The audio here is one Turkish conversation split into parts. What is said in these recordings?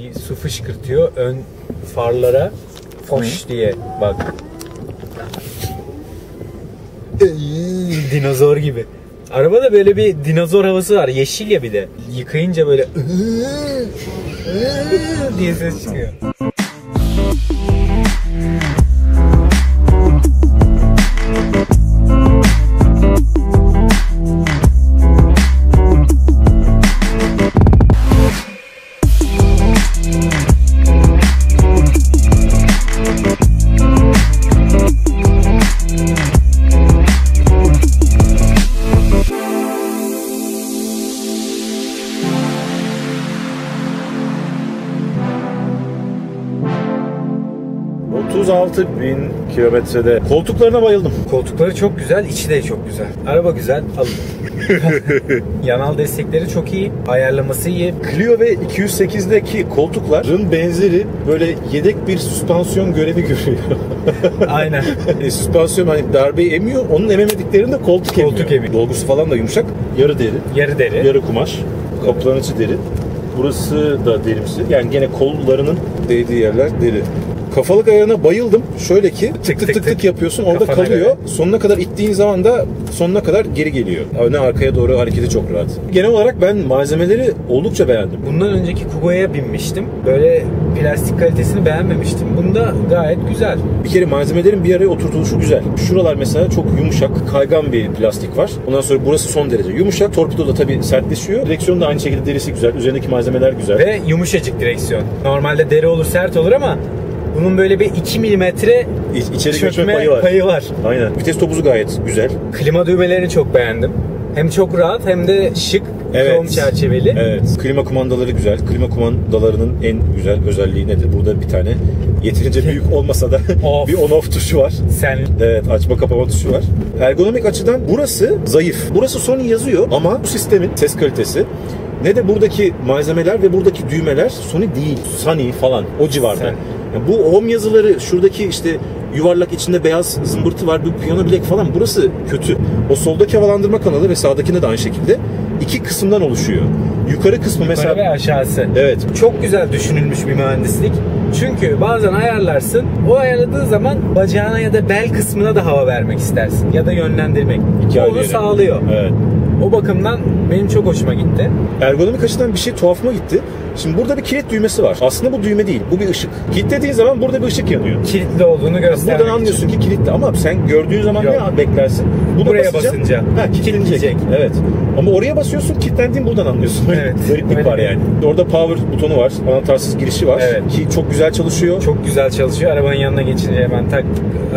bir su fışkırtıyor ön farlara. Foş diye bak. dinozor gibi. Arabada böyle bir dinozor havası var. Yeşil ya bir de. Yıkayınca böyle diye ses çıkıyor. Bin kilometrede. Koltuklarına bayıldım. Koltukları çok güzel, içi de çok güzel. Araba güzel, alın. Yanal destekleri çok iyi, ayarlaması iyi. Clio ve 208'deki koltukların benzeri böyle yedek bir süspansiyon görevi görüyor. Aynen. e, süspansiyon hani darbeyi emiyor, onun ememediklerini de koltuk, Koltuk emiyor. emiyor. Dolgusu falan da yumuşak. Yarı deri, Yarı deri. yarı kumaş. Kaplanıcı deri. Burası da derimsi. Yani gene kollarının değdiği yerler deri. Kafalık ayarına bayıldım. Şöyle ki tık tık tık tık, tık. yapıyorsun orada Kafana kalıyor. göre. Sonuna kadar ittiğin zaman da sonuna kadar geri geliyor. Öne arkaya doğru hareketi çok rahat. Genel olarak ben malzemeleri oldukça beğendim. Bundan önceki Kugo'ya binmiştim. Böyle plastik kalitesini beğenmemiştim. Bunda gayet güzel. Bir kere malzemelerin bir araya oturtuluşu güzel. Şuralar mesela çok yumuşak, kaygan bir plastik var. Ondan sonra burası son derece yumuşak. Torpido da tabii sertleşiyor. Direksiyon da aynı şekilde derisi güzel. Üzerindeki malzemeler güzel. Ve yumuşacık direksiyon. Normalde deri olur sert olur ama bunun böyle bir 2 milimetre İ- içeri çökme göçme payı var. payı var. Aynen. Vites topuzu gayet güzel. Klima düğmelerini çok beğendim. Hem çok rahat hem de şık. Krom çerçeveli. Evet. Klima kumandaları güzel. Klima kumandalarının en güzel özelliği nedir? Burada bir tane yeterince büyük olmasa da bir on off tuşu var. Sen Evet açma kapama tuşu var. Ergonomik açıdan burası zayıf. Burası Sony yazıyor ama bu sistemin ses kalitesi ne de buradaki malzemeler ve buradaki düğmeler Sony değil. Sony falan o civarda. Sen. Yani bu home yazıları şuradaki işte yuvarlak içinde beyaz zımbırtı var. Bu piyano bilek falan burası kötü. O soldaki havalandırma kanalı ve sağdakinde de aynı şekilde iki kısımdan oluşuyor. Yukarı kısmı yukarı mesela ve aşağısı. Evet. Çok güzel düşünülmüş bir mühendislik. Çünkü bazen ayarlarsın. O ayarladığın zaman bacağına ya da bel kısmına da hava vermek istersin. Ya da yönlendirmek. İki Onu sağlıyor. Evet. O bakımdan benim çok hoşuma gitti. Ergonomik açıdan bir şey tuhafıma gitti. Şimdi burada bir kilit düğmesi var. Aslında bu düğme değil. Bu bir ışık. Kilitlediğin zaman burada bir ışık yanıyor. Kilitli olduğunu göstermek Buradan anlıyorsun ki kilitli ama sen gördüğün zaman Yok. ne beklersin? Bunu Buraya basınca ha, kilitlenecek. Evet. Ama oraya basıyorsun kilitlendiğin buradan anlıyorsun. Evet. Gariplik Öyle var yani. Orada power butonu var. Anahtarsız girişi var. Evet. Ki çok güzel çalışıyor. Çok güzel çalışıyor. Arabanın yanına geçince hemen tak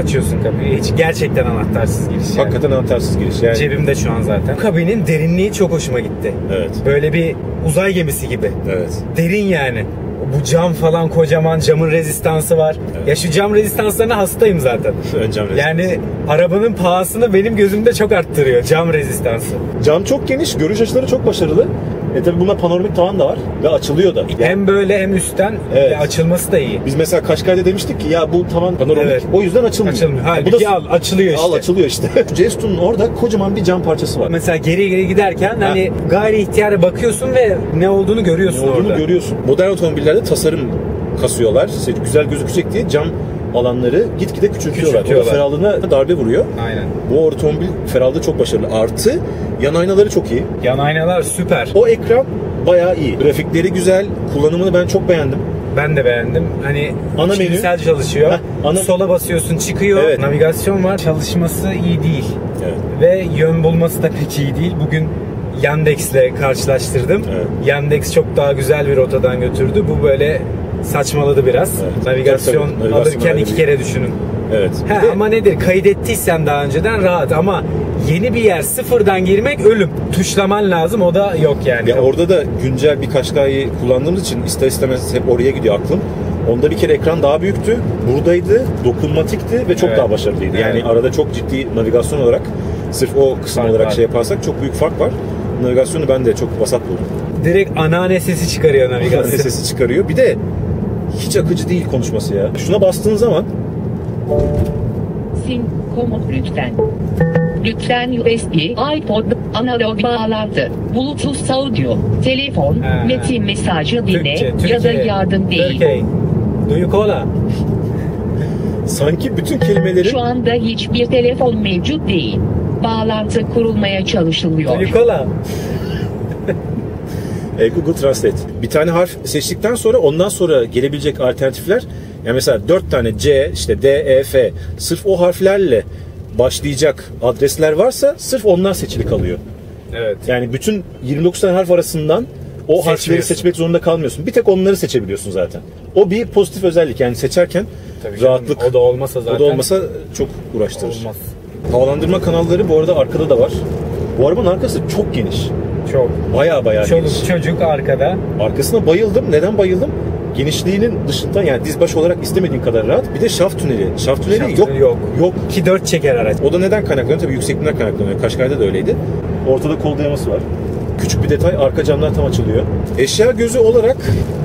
açıyorsun kapıyı. Hiç gerçekten anahtarsız giriş. yani. Hakikaten anahtarsız giriş. Yani Cebimde şu an zaten. Kabinin derinliği çok hoşuma gitti. Evet. Böyle bir uzay gemisi gibi. Evet. Derin yani. Bu cam falan kocaman camın rezistansı var. Evet. Ya şu cam rezistanslarına hastayım zaten. Ön cam Yani arabanın pahasını benim gözümde çok arttırıyor cam rezistansı. Cam çok geniş. Görüş açıları çok başarılı. E tabi buna panoramik tavan da var. Ve açılıyor da. Yani Hem böyle hem üstten Evet. ve açılması da iyi. Biz mesela Kaşkay'da demiştik ki ya bu tavan panoramik. Evet. O yüzden açılmıyor. Açılmıyor. Bu Halbuki da- al açılıyor işte. Al açılıyor işte. Cesto'nun orada kocaman bir cam parçası var. Mesela geri geri giderken hani gayri ihtiyara bakıyorsun ve ne olduğunu görüyorsun Ne olduğunu orada. görüyorsun. Modern otomobillerde tasarım kasıyorlar. İşte güzel gözükecek diye cam alanları gitgide küçültüyorlar. O da Küçültüyorlar. ferahlığına darbe vuruyor. Aynen. Bu otomobil ferahlığı çok başarılı. Artı yan aynaları çok iyi. Yan aynalar süper. O ekran bayağı iyi. Grafikleri güzel. Kullanımını ben çok beğendim. Ben de beğendim. Hani Ana iklimsel çalışıyor. Heh, ana- Sola basıyorsun çıkıyor. Evet. Navigasyon var. Çalışması iyi değil. Evet. Ve yön bulması da pek iyi değil. Bugün Yandex'le karşılaştırdım. Evet. Yandex çok daha güzel bir rotadan götürdü. Bu böyle saçmaladı biraz. Evet. Navigasyon Tabii, tabii. Navigasyon alırken iki kere düşünün. Evet. De- ama nedir? Kaydettiysen daha önceden rahat ama yeni bir yer sıfırdan girmek ölüm. Tuşlaman lazım o da yok yani. Ya orada da güncel bir Kaşkay'ı kullandığımız için ister istemez hep oraya gidiyor aklım. Onda bir kere ekran daha büyüktü. Buradaydı, dokunmatikti ve çok Evet. daha başarılıydı. Yani Evet. arada çok ciddi navigasyon olarak sırf o kısım Fark olarak var. şey yaparsak çok büyük fark var. Navigasyonu ben de çok vasat buldum. Direkt anneanne sesi çıkarıyor navigasyon. sesi çıkarıyor. Bir de hiç akıcı değil konuşması ya. Şuna bastığın zaman Sim, komut lütfen. Lütfen USB, iPod, analog bağlantı, Bluetooth audio, telefon, Ha. metin mesajı dinle Türkçe, ya da yardım değil. Türkiye. Duyu kola. Sanki bütün kelimelerin Şu anda hiçbir telefon mevcut değil. Bağlantı kurulmaya çalışılıyor. Duyu kola. E, Google Translate. Bir tane harf seçtikten sonra ondan sonra gelebilecek alternatifler yani mesela 4 tane C, işte D, E, F sırf o harflerle başlayacak adresler varsa sırf onlar seçili kalıyor. Evet. Yani bütün 29 tane harf arasından o harfleri seçmek zorunda kalmıyorsun. Bir tek onları seçebiliyorsun zaten. O bir pozitif özellik yani seçerken Tabii canım, rahatlık. O da olmasa zaten. O da olmasa çok uğraştırır. olmaz. Havalandırma kanalları bu arada arkada da var. Bu arabanın arkası çok geniş. Çok. Baya baya Çoluk geniş. çocuk arkada. Arkasına bayıldım. Neden bayıldım? Genişliğinin dışında yani diz baş olarak istemediğin kadar rahat. Bir de şaft tüneli. Şaft tüneli Şaft yok. tüneli yok. Yok. Ki 4 çeker araç. O da neden kaynaklanıyor? Tabii yüksekliğinden kaynaklanıyor. Kaşkay'da da öyleydi. Ortada kol dayaması var. Küçük bir detay. Arka camlar tam açılıyor. Eşya gözü olarak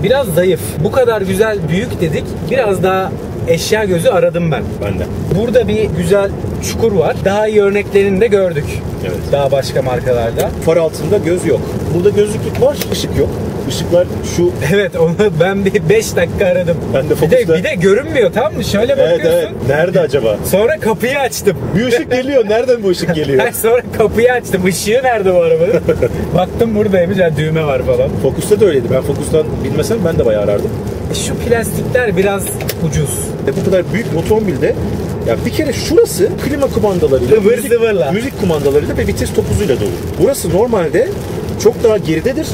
Biraz zayıf. Bu kadar güzel büyük dedik. Biraz daha eşya gözü aradım ben. bende. Burada bir güzel çukur var. Daha iyi örneklerini de gördük. Evet. Daha başka markalarda. Far altında göz yok. Burada gözlüklük var, ışık yok. Işıklar şu Evet onu ben bir 5 dakika aradım. Ben de bir de, fokusta- bir de görünmüyor tamam mı? Şöyle Evet bakıyorsun. evet. Nerede acaba? Sonra kapıyı açtım. Bir ışık geliyor. Nereden bu ışık geliyor? Ben sonra kapıyı açtım. Işığı nerede bu arabanın? Baktım buradaymış. Yani düğme var falan. Focus'ta da öyleydi. Ben Focus'tan bilmesem ben de bayağı arardım. Şu plastikler biraz ucuz. E bu kadar büyük bir otomobilde ya bir kere şurası klima kumandalarıyla, müzik, müzik kumandalarıyla ve vites topuzuyla dolu. Burası normalde çok daha geridedir.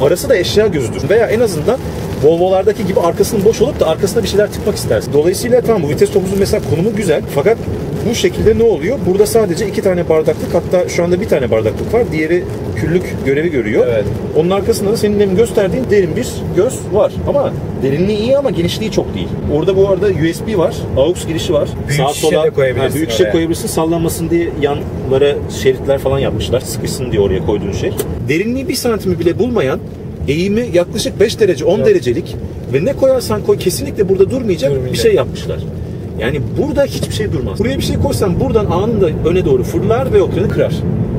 Arası da eşya gözüdür. Veya en azından Volvo'lardaki gibi arkasının boş olup da arkasına bir şeyler tıkmak istersin. Dolayısıyla tamam bu vites topuzun mesela konumu güzel. Fakat bu şekilde ne oluyor? Burada sadece iki tane bardaklık hatta şu anda bir tane bardaklık var. Diğeri küllük görevi görüyor. Evet. Onun arkasında da senin demin gösterdiğin derin bir göz var. Ama derinliği iyi ama genişliği çok değil. Orada bu arada USB var. AUX girişi var. Büyük şişe de koyabilirsin Ha, büyük şişe oraya. koyabilirsin. Sallanmasın diye yanlara şeritler falan yapmışlar. Sıkışsın diye oraya koyduğun şey. Derinliği bir santimi bile bulmayan eğimi yaklaşık 5 derece 10 Evet. derecelik ve ne koyarsan koy kesinlikle burada durmayacak, bir Durmayacak. şey yapmışlar. Yani burada hiçbir şey durmaz. Buraya bir şey koysan buradan anında öne doğru fırlar ve o kırar.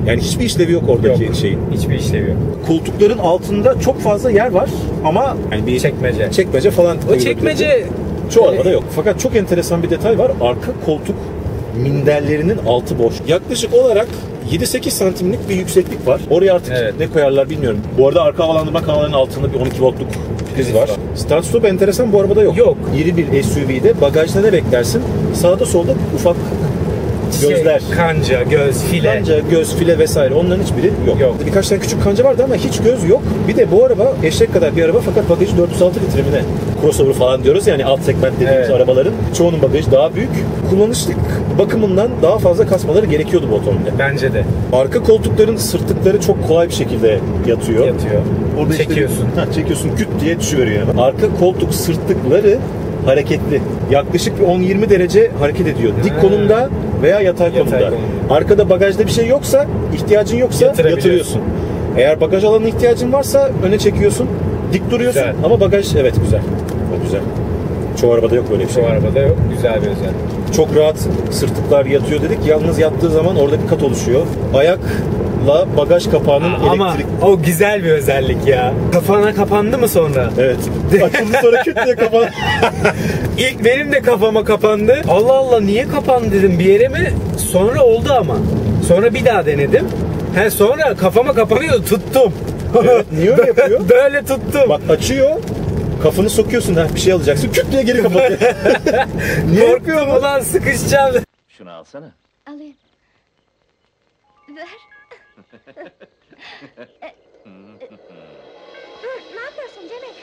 Yani hiçbir işlevi yok oradaki Yok. şeyin. Hiçbir işlevi yok. Koltukların altında çok fazla yer var ama yani bir Çekmece. çekmece falan O çekmece Çoğu arabada yok. Fakat çok enteresan bir detay var. Arka koltuk minderlerinin altı boş. Yaklaşık olarak 7-8 santimlik bir yükseklik var. Oraya artık Evet. ne koyarlar bilmiyorum. Bu arada arka havalandırma kanalının altında bir 12 voltluk priz var. Start stop enteresan bu arabada yok. Yok. İri bir SUV'de bagajda ne beklersin? Sağda solda ufak gözler. Şey, kanca, göz, file. Kanca, göz, file vesaire onların hiçbiri yok. Yok. Birkaç tane küçük kanca vardı ama hiç göz yok. Bir de bu araba eşek kadar bir araba fakat bagajı 406 litre mi ne? Crossover falan diyoruz yani alt segment dediğimiz Evet. arabaların. Çoğunun bagajı daha büyük. Kullanışlık bakımından daha fazla kasmaları gerekiyordu bu otomobilde. Bence de. Arka koltukların sırtlıkları çok kolay bir şekilde yatıyor. Yatıyor. Orada işte- Çekiyorsun. ha, çekiyorsun küt diye düşüveriyor. Arka koltuk sırtlıkları hareketli. Yaklaşık bir 10-20 derece hareket ediyor. Dik konumda veya yatay, Yatay konumda. konumda. Arkada bagajda bir şey yoksa, ihtiyacın yoksa yatırıyorsun. Eğer bagaj alanına ihtiyacın varsa öne çekiyorsun. Dik duruyorsun Güzel. ama bagaj evet güzel. O güzel. Çoğu arabada yok böyle bir şey. Şu arabada yok. Güzel bir özel. Çok rahat sırtlıklar yatıyor dedik. Yalnız yattığı zaman orada bir kat oluşuyor. Ayakla bagaj kapağının Ama elektrik... o güzel bir özellik ya. Kafana kapandı mı sonra? Evet. Açıldı sonra küt diye kapan. İlk benim de kafama kapandı. Allah Allah niye kapandı dedim bir yere mi? Sonra oldu ama. Sonra bir daha denedim. He sonra kafama kapanıyordu tuttum. Evet, niye öyle yapıyor? Böyle tuttum. Bak açıyor. Kafanı sokuyorsun ha bir şey alacaksın. Küt diye geri kapatıyor. niye bunu? ulan sıkışacağım. Şunu alsana. Alayım. Ver. E, e, Dur, ne yapıyorsun Cemil?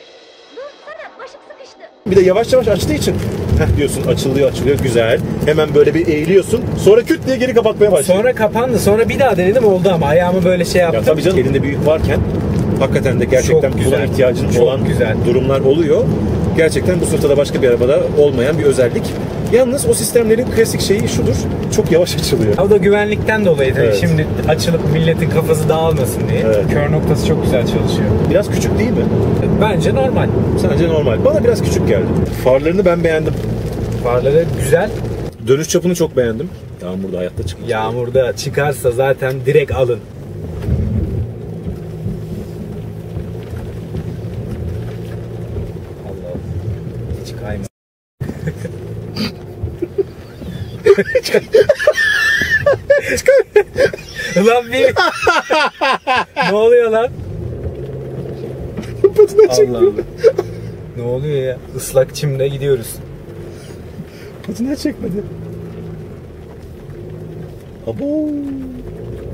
Dur sana, başım sıkıştı. Bir de yavaş yavaş açtığı için heh diyorsun açılıyor açılıyor güzel. Hemen böyle bir eğiliyorsun. Sonra küt diye geri kapatmaya başlıyor. Sonra kapandı. Sonra bir daha denedim oldu ama ayağımı böyle şey yaptım. Ya tabii canım elinde büyük varken hakikaten de gerçekten Çok buna güzel. ihtiyacın Çok olan güzel. durumlar oluyor. Gerçekten bu sınıfta da başka bir arabada olmayan bir özellik. Yalnız o sistemlerin klasik şeyi şudur. Çok yavaş açılıyor. O da güvenlikten dolayı tabii. Evet. Şimdi açılıp milletin kafası dağılmasın diye. Evet. Kör noktası çok güzel çalışıyor. Biraz küçük değil mi? Bence normal. Sence normal. Bana biraz küçük geldi. Farlarını ben beğendim. Farları güzel. Dönüş çapını çok beğendim. Yağmurda hayatta çıkmaz. Yağmurda çıkarsa zaten direkt alın. Allah hiç kayma. Ulan bir ne oluyor lan? Allah Allah. Ne oluyor ya? Islak çimde gidiyoruz. Patinaj çekmedi. Abo.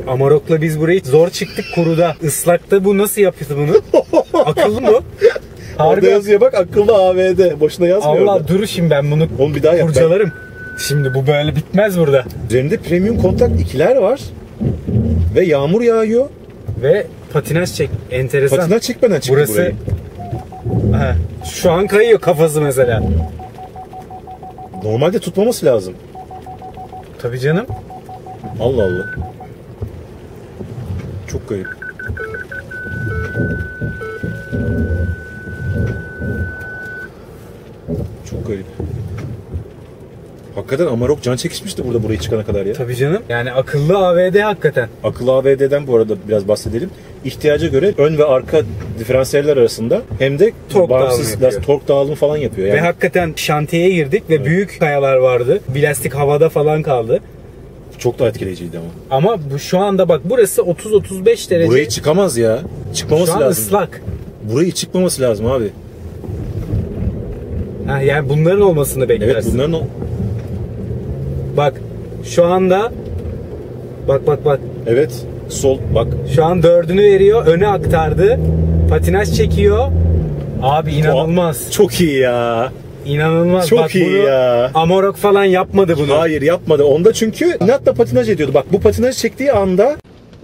Amarok'la biz burayı zor çıktık kuruda. Islakta bu nasıl yaptı bunu? Akıllı mı? Orada Harbi. yazıyor bak akıllı AVD. Boşuna yazmıyor. Allah orada. dur şimdi ben bunu Oğlum bir daha yap. kurcalarım. Şimdi bu böyle bitmez burada. Üzerinde premium kontak ikiler var. Ve yağmur yağıyor. Ve patinaj çek. Enteresan. Patinaj çekmeden çıktı Burası burayı. Ha, şu an kayıyor kafası mesela. Normalde tutmaması lazım. Tabii canım. Allah Allah. Çok garip. Çok garip. Hakikaten Amarok can çekişmişti burada buraya çıkana kadar ya. Tabii canım. Yani akıllı AVD hakikaten. Akıllı AVD'den bu arada biraz bahsedelim. İhtiyaca göre ön ve arka diferansiyeller arasında hem de Tork bağımsız dağılımı tork dağılımı falan yapıyor. Yani Ve hakikaten şantiyeye girdik ve büyük kayalar vardı. Plastik havada falan kaldı. çok da etkileyiciydi ama. Ama bu şu anda bak burası 30-35 derece. Burayı çıkamaz ya. Çıkmaması şu an lazım. ıslak. Burayı çıkmaması lazım abi. Ha, yani bunların olmasını Evet beklersin. bunların o... Bak şu anda bak bak bak Evet sol bak. şu an dördünü veriyor öne aktardı patinaj çekiyor abi inanılmaz Çok iyi ya. inanılmaz Çok bak iyi bunu ya. Amorok falan yapmadı bunu Hayır yapmadı. Onda çünkü inatla patinaj ediyordu. Bak bu patinaj çektiği anda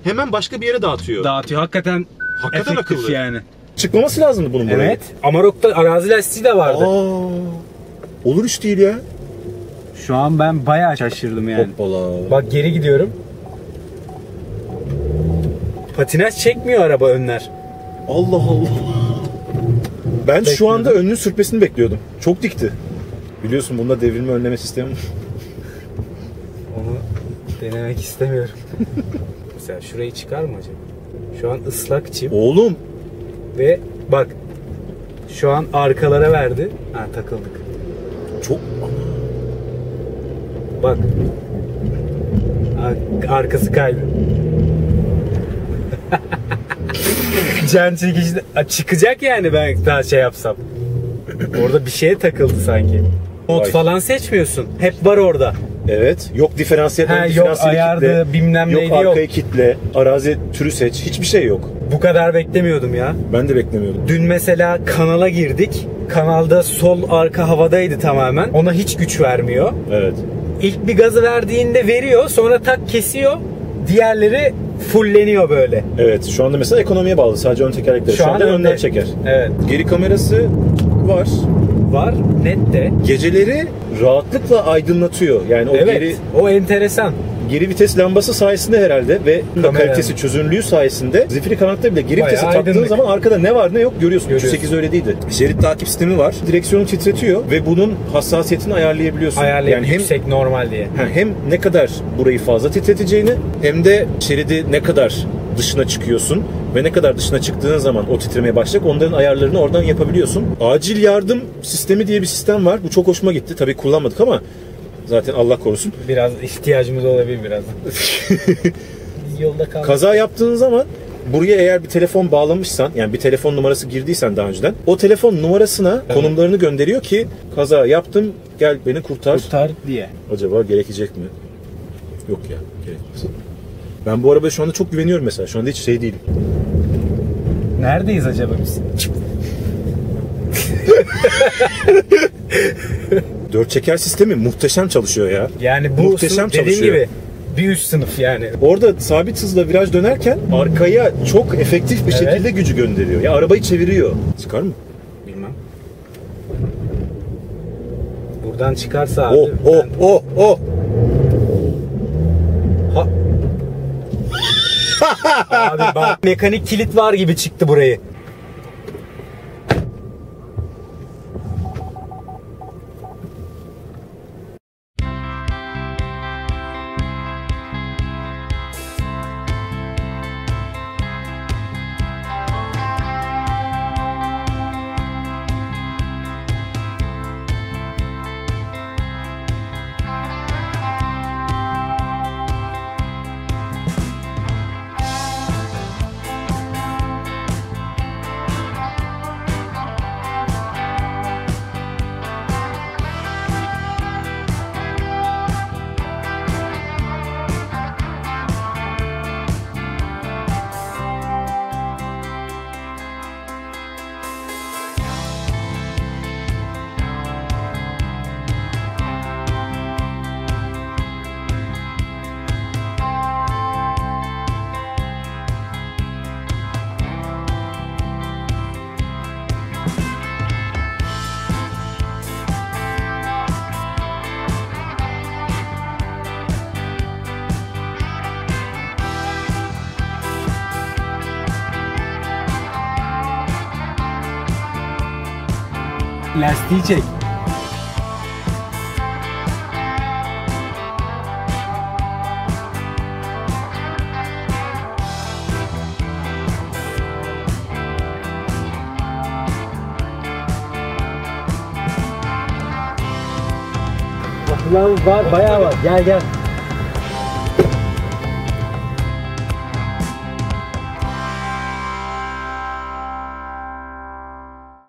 hemen başka bir yere dağıtıyor. dağıtıyor hakikaten Hakikaten akıllı. yani Çıkmaması lazımdı bunun buraya. evet Amarok'ta arazi lastiği de vardı Aa, olur iş değil ya. Şu an ben bayağı şaşırdım yani Hoppala. bak geri gidiyorum patinaj çekmiyor araba önler Allah Allah. Ben şu Bekliyordum. anda önünün sürtmesini bekliyordum. Çok dikti. Biliyorsun bunda devrilme önleme sistemi var. Onu denemek istemiyorum. Mesela şurayı çıkar mı acaba? Şu an ıslak çim Oğlum ve bak şu an arkalara verdi. Ha takıldık. çok Bak. Ar- arkası kaydı. Can çekici çıkacak yani ben daha şey yapsam. Orada bir şeye takıldı sanki. Mod Vay. falan seçmiyorsun. Hep var orada. Evet. Yok diferansiyel, Ha, yok ayardı, kitle. bilmem yok neydi, yok. kitle, arazi türü seç. Hiçbir şey yok. Bu kadar beklemiyordum ya. Ben de beklemiyordum. Dün mesela kanala girdik. Kanalda sol arka havadaydı tamamen. Ona hiç güç vermiyor. Evet. İlk bir gazı verdiğinde veriyor. Sonra tak kesiyor. Diğerleri fulleniyor böyle. Evet. Şu anda mesela ekonomiye bağlı. Sadece ön tekerlekleri. Şu, Şu an anda önde. önden çeker. Evet. Geri kamerası var. Var. Net de. Geceleri rahatlıkla aydınlatıyor. Yani o evet. geri O enteresan. Geri vites lambası sayesinde herhalde ve Kamera. kalitesi, çözünürlüğü sayesinde zifiri kanatta bile geri Bayağı vitese taktığın zaman arkada ne var ne yok görüyorsun. Görüyorsun. 308 öyle değildi. Şerit takip sistemi var. Direksiyonu titretiyor ve bunun hassasiyetini ayarlayabiliyorsun. Ayarlayıp yani hem yüksek normal diye. Hem ne kadar burayı fazla titreteceğini hem de şeridi ne kadar dışına çıkıyorsun ve ne kadar dışına çıktığın zaman o titremeye başlayacak onların ayarlarını oradan yapabiliyorsun. Acil yardım sistemi diye bir sistem var. Bu çok hoşuma gitti. Tabii kullanmadık ama zaten Allah korusun. Biraz ihtiyacımız olabilir birazdan. Yolda kaldık. Kaza yaptığın zaman buraya eğer bir telefon bağlamışsan yani bir telefon numarası girdiysen daha önceden o telefon numarasına konumlarını gönderiyor ki kaza yaptım gel beni kurtar. Kurtar diye. Acaba gerekecek mi? Yok ya gerekmez. Ben bu arabaya şu anda çok güveniyorum mesela. Şu anda hiç şey değilim. Neredeyiz acaba biz? Dört çeker sistemi muhteşem çalışıyor ya. Yani bu Muhteşem sınıf dediğin çalışıyor. gibi bir üst sınıf yani. Orada sabit hızla viraj dönerken arkaya çok efektif bir Evet. şekilde gücü gönderiyor. Ya arabayı çeviriyor. Çıkar mı? Bilmem. Buradan çıkarsa abi. Oh oh ben- oh oh. Ha. abi bak mekanik kilit var gibi çıktı burayı. Lastiği çek. Lan var bayağı var. Gel gel.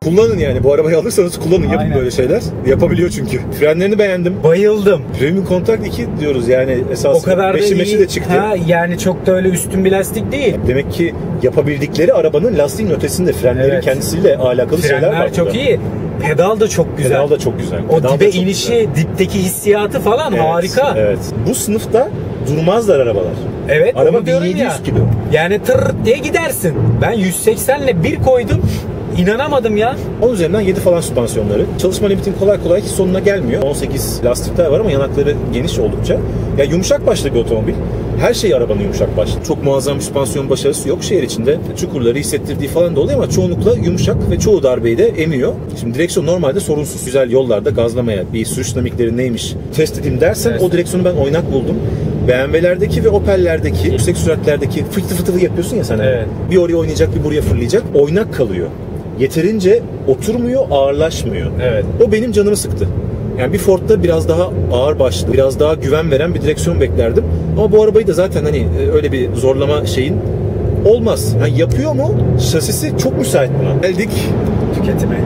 Kullanın yani bu arabayı alırsanız kullanın yapın Aynen. böyle şeyler. Yapabiliyor çünkü. Frenlerini beğendim. Bayıldım. Premium Contact 2 diyoruz yani esas. O kadar da Beşi iyi. meşi de çıktı. Ha, yani çok da öyle üstün bir lastik değil. Demek ki yapabildikleri arabanın lastiğin ötesinde frenlerin Evet. kendisiyle alakalı şeyler var. Frenler çok burada. iyi. Pedal da çok güzel. Pedal da çok güzel. O Pedal da dibe çok inişi, güzel. dipteki hissiyatı falan Evet, harika. Evet. Bu sınıfta durmazlar arabalar. Evet, Araba onu diyorum 1700 ya. kilo. Yani tır diye gidersin. Ben 180 ile bir koydum. İnanamadım ya. 10 üzerinden 7 falan süspansiyonları. Çalışma limitin kolay kolay sonuna gelmiyor. 18 lastikler var ama yanakları geniş oldukça. Ya yumuşak başlı bir otomobil. Her şey arabanın yumuşak başlı. Çok muazzam bir süspansiyon başarısı yok. Şehir içinde çukurları hissettirdiği falan da oluyor ama çoğunlukla yumuşak ve çoğu darbeyi de emiyor. Şimdi direksiyon normalde sorunsuz. Güzel yollarda gazlamaya bir sürüş dinamikleri neymiş test edeyim dersen Evet. o direksiyonu ben oynak buldum. BMW'lerdeki ve Opel'lerdeki yüksek süratlerdeki fıtı fıtı yapıyorsun ya sen. Evet. Bir oraya oynayacak bir buraya fırlayacak. Oynak kalıyor. Yeterince oturmuyor, ağırlaşmıyor. Evet. O benim canımı sıktı. Yani bir Ford'da biraz daha ağır başlı, biraz daha güven veren bir direksiyon beklerdim. Ama bu arabayı da zaten hani e, öyle bir zorlama şeyin olmaz. Yani yapıyor mu? Şasisi çok müsait buna. Geldik. Tüketime.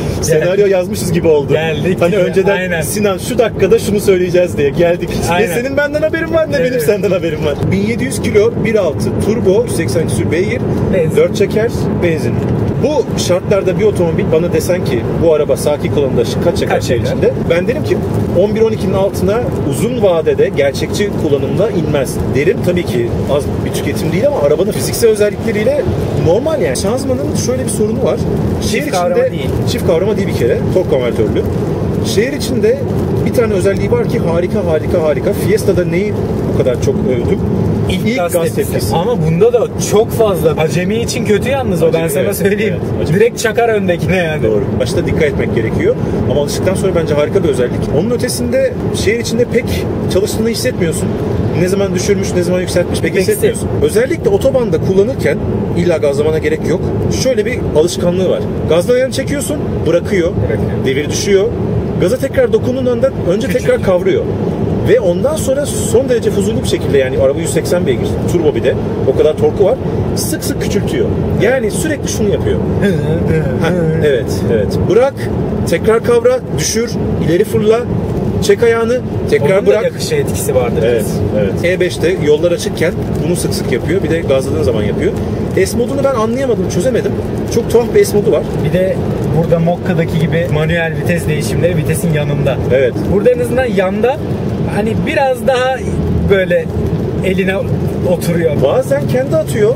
Senaryo yazmışız gibi oldu. Geldik. Hani önceden Aynen. Sinan şu dakikada şunu söyleyeceğiz diye geldik. Aynen. Ne senin benden haberin var ne Evet. benim senden haberim var. 1700 kilo 1.6 turbo 180 küsür beygir Benzin. 4 çeker benzin. Bu şartlarda bir otomobil bana desen ki bu araba sakin kullanımda kaç çeker Kaç şehir içinde? Ben derim ki 11-12'nin altına uzun vadede gerçekçi kullanımda inmez. Derim tabii ki az bir tüketim değil ama arabanın fiziksel özellikleriyle normal yani. Şanzımanın şöyle bir sorunu var. Şehir kavrama içinde değil. çift kavrama değil bir kere. Tork konvertörlü. Şehir içinde bir tane özelliği var ki harika harika harika. Fiesta'da neyi bu kadar çok övdüm? İlk, gaz, tepkisi. Ama bunda da çok fazla. Acemi için kötü yalnız o ben sana evet, söyleyeyim. evet, acemi. Direkt çakar öndekine yani. Doğru. Başta dikkat etmek gerekiyor. Ama alıştıktan sonra bence harika bir özellik. Onun ötesinde şehir içinde pek çalıştığını hissetmiyorsun. Ne zaman düşürmüş, ne zaman yükseltmiş pek hissetmiyorsun. Özellikle otobanda kullanırken illa gazlamana gerek yok. Şöyle bir alışkanlığı var. Gazdan ayağını çekiyorsun, bırakıyor. Bırakıyor. Devir düşüyor. Gaza tekrar dokunduğun anda önce tekrar kavruyor. Ve ondan sonra son derece fuzuli bir şekilde yani araba 180 beygir, turbo bir de o kadar torku var. Sık sık küçültüyor. Yani sürekli şunu yapıyor. Ha, evet, evet. Bırak, tekrar kavra, düşür, ileri fırla, çek ayağını, tekrar Onun bırak. yakışı etkisi vardır. Evet, evet. E5'te yollar açıkken bunu sık sık yapıyor. Bir de gazladığın zaman yapıyor. S modunu ben anlayamadım, çözemedim. Çok tuhaf bir S modu var. Bir de burada Mokka'daki gibi manuel vites değişimleri vitesin yanında. Evet. Burada en azından yanda hani biraz daha böyle eline oturuyor. Bazen kendi atıyor,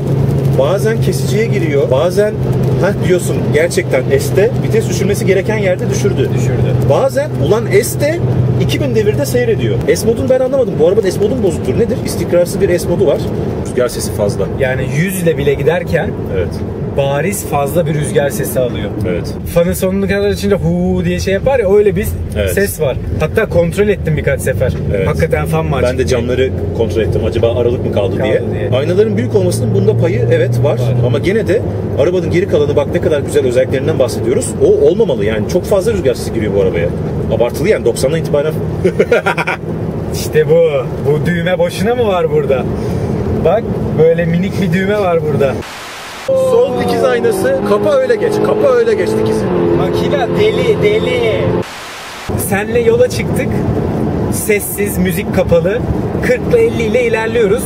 bazen kesiciye giriyor, bazen ha diyorsun gerçekten S'te vites düşürmesi gereken yerde düşürdü. Düşürdü. Bazen ulan S'te 2000 devirde seyrediyor. S modunu ben anlamadım. Bu arabanın S modu mu bozuktur nedir? İstikrarsız bir S modu var. Rüzgar sesi fazla. Yani 100 ile bile giderken Evet. Bariz fazla bir rüzgar sesi alıyor. Evet. Fanın sonunu kadar açınca hu diye şey yapar ya öyle bir Evet. ses var. Hatta kontrol ettim birkaç sefer. Evet. Hakikaten fan var. Ben de camları kontrol ettim. Acaba aralık mı kaldı, Kaldı diye. diye. Aynaların büyük olmasının bunda payı evet var. Var. Ama gene de arabanın geri kalanı bak ne kadar güzel özelliklerinden bahsediyoruz. O olmamalı yani. Çok fazla rüzgar sesi giriyor bu arabaya. Abartılı yani 90'dan itibaren. İşte bu. Bu düğme boşuna mı var burada? Bak böyle minik bir düğme var burada. Sol dikiz aynası kapa öyle geç. Kapa öyle geç dikizi. Makina deli deli. Senle yola çıktık. Sessiz, müzik kapalı. 40 ile 50 ile ilerliyoruz.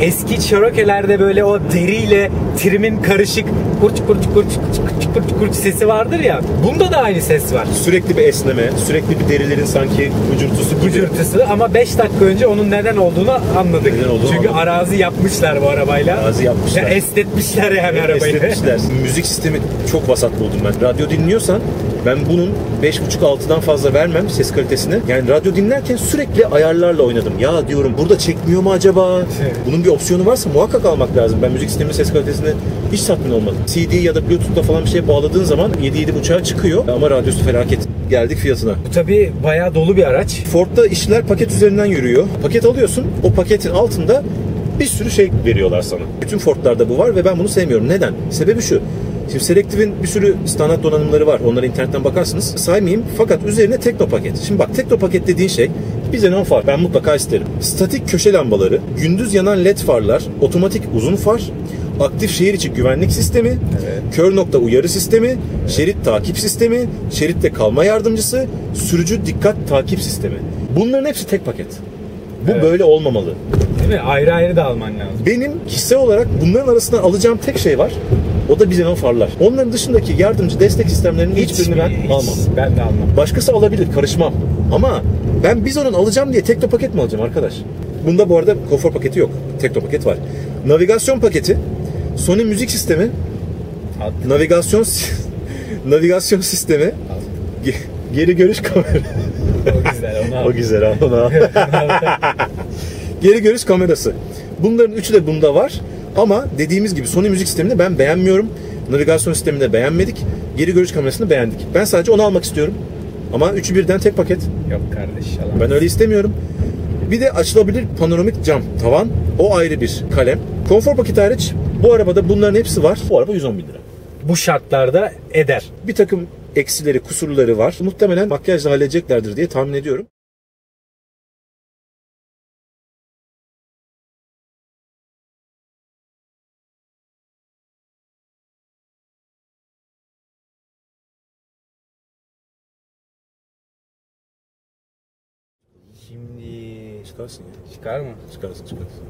Eski Cherokee'lerde böyle o deriyle trimin karışık kurç kurç kurç kurç kurç kurç sesi vardır ya. Bunda da aynı ses var. Sürekli bir esneme, sürekli bir derilerin sanki vücurtusu gibi. Gıcırtısı ama 5 dakika önce onun neden olduğunu anladık. Neden olduğunu Çünkü anladık. arazi yapmışlar bu arabayla. Arazi yapmışlar. Ya esnetmişler yani arabayı. Esnetmişler. Müzik sistemi çok vasat buldum ben. Radyo dinliyorsan ben bunun 5.5-6'dan fazla vermem ses kalitesine. Yani radyo dinlerken sürekli ayarlarla oynadım. Ya diyorum burada çekmiyor mu acaba? Bunun bir opsiyonu varsa muhakkak almak lazım. Ben müzik sistemi ses kalitesine hiç tatmin olmadım. CD ya da Bluetooth'la falan bir şeye bağladığın zaman 7-7.5'a çıkıyor ama radyosu felaket. Geldik fiyatına. Bu tabii bayağı dolu bir araç. Ford'da işler paket üzerinden yürüyor. Paket alıyorsun. O paketin altında bir sürü şey veriyorlar sana. Bütün Ford'larda bu var ve ben bunu sevmiyorum. Neden? Sebebi şu. Şimdi Selective'in bir sürü standart donanımları var. Onları internetten bakarsınız. Saymayayım. Fakat üzerine tekno paket. Şimdi bak tekno paket dediğin şey bir xenon far. Ben mutlaka isterim. Statik köşe lambaları, gündüz yanan led farlar, otomatik uzun far, aktif şehir içi güvenlik sistemi, kör nokta uyarı sistemi, şerit takip sistemi, şeritte kalma yardımcısı, sürücü dikkat takip sistemi. Bunların hepsi tek paket. Bu Evet. böyle olmamalı. Mi? Ayrı ayrı da alman lazım. Benim kişisel olarak bunların arasından alacağım tek şey var. O da bize farlar. Onların dışındaki yardımcı destek sistemlerinin hiçbirini ben hiç, almam. Ben de almam. Başkası alabilir, karışmam. Ama ben Bizon'un alacağım diye tekno paket mi alacağım arkadaş? Bunda bu arada konfor paketi yok. Tekno paket var. Navigasyon paketi, Sony müzik sistemi, Al. navigasyon navigasyon sistemi, ge- geri görüş kamera. O güzel onu al. o güzel onu al. Geri görüş kamerası. Bunların üçü de bunda var. Ama dediğimiz gibi Sony müzik sistemini ben beğenmiyorum. Navigasyon sistemini de beğenmedik. Geri görüş kamerasını beğendik. Ben sadece onu almak istiyorum. Ama üçü birden tek paket. Yok kardeş yalan. Ben öyle istemiyorum. Bir de açılabilir panoramik cam tavan. O ayrı bir kalem. Konfor paketi hariç bu arabada bunların hepsi var. Bu araba 110 bin lira. Bu şartlarda eder. Bir takım eksileri, kusurları var. Muhtemelen makyajla halledeceklerdir diye tahmin ediyorum. Çıkarsın ya. çıkar mı? Çıkarsın çıkarsın.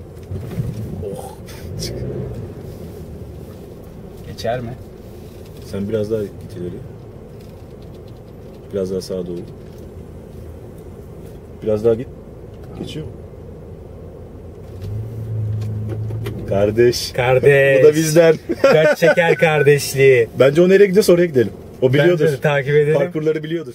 Oh. Çık. Geçer mi? Sen biraz daha git ileri. Biraz daha sağa doğru. Biraz daha git. Geçiyor mu? Kardeş. Kardeş. Bu da bizden. Dört çeker kardeşliği. Bence o nereye gidiyorsa oraya gidelim. O biliyordur. Bence de takip edelim. Parkurları biliyordur.